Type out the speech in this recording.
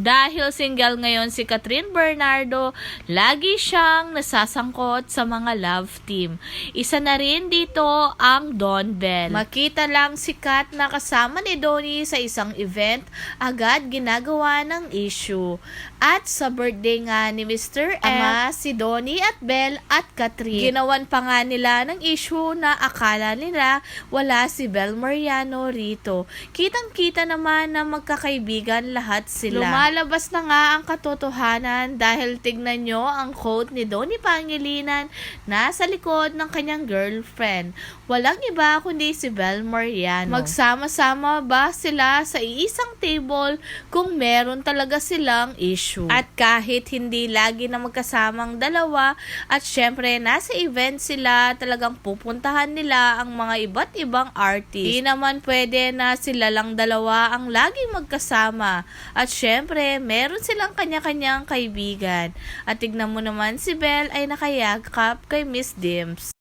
Dahil single ngayon si Catherine Bernardo, lagi siyang nasasangkot sa mga love team. Isa na rin dito ang Don Bell. Makita lang si Kat na kasama ni Donnie sa isang event, agad ginagawa ng issue. At sa birthday nga ni Mr. Ama si Donnie at Bell at Catherine. Ginawan pa nga nila ng issue na akala nila wala si Bel Mariano rito. Kitang-kita naman na magkakaibigan lahat sila. Lumalabas na nga ang katotohanan dahil tignan nyo ang quote ni Donnie Pangilinan nasa likod ng kanyang girlfriend. Walang iba kundi si Bel Mariano. Magsama-sama ba sila sa iisang table kung meron talaga silang issue? At kahit hindi lagi na magkasamang dalawa at syempre nasa event sila talagang pupuntahan nila ang mga iba't ibang artist. Di naman pwede na sila lang dalawa ang laging magkasama. At syempre, Siyempre, meron silang kanya-kanyang kaibigan. At tignan mo naman si Belle ay nakayagkap kay Miss Dimps.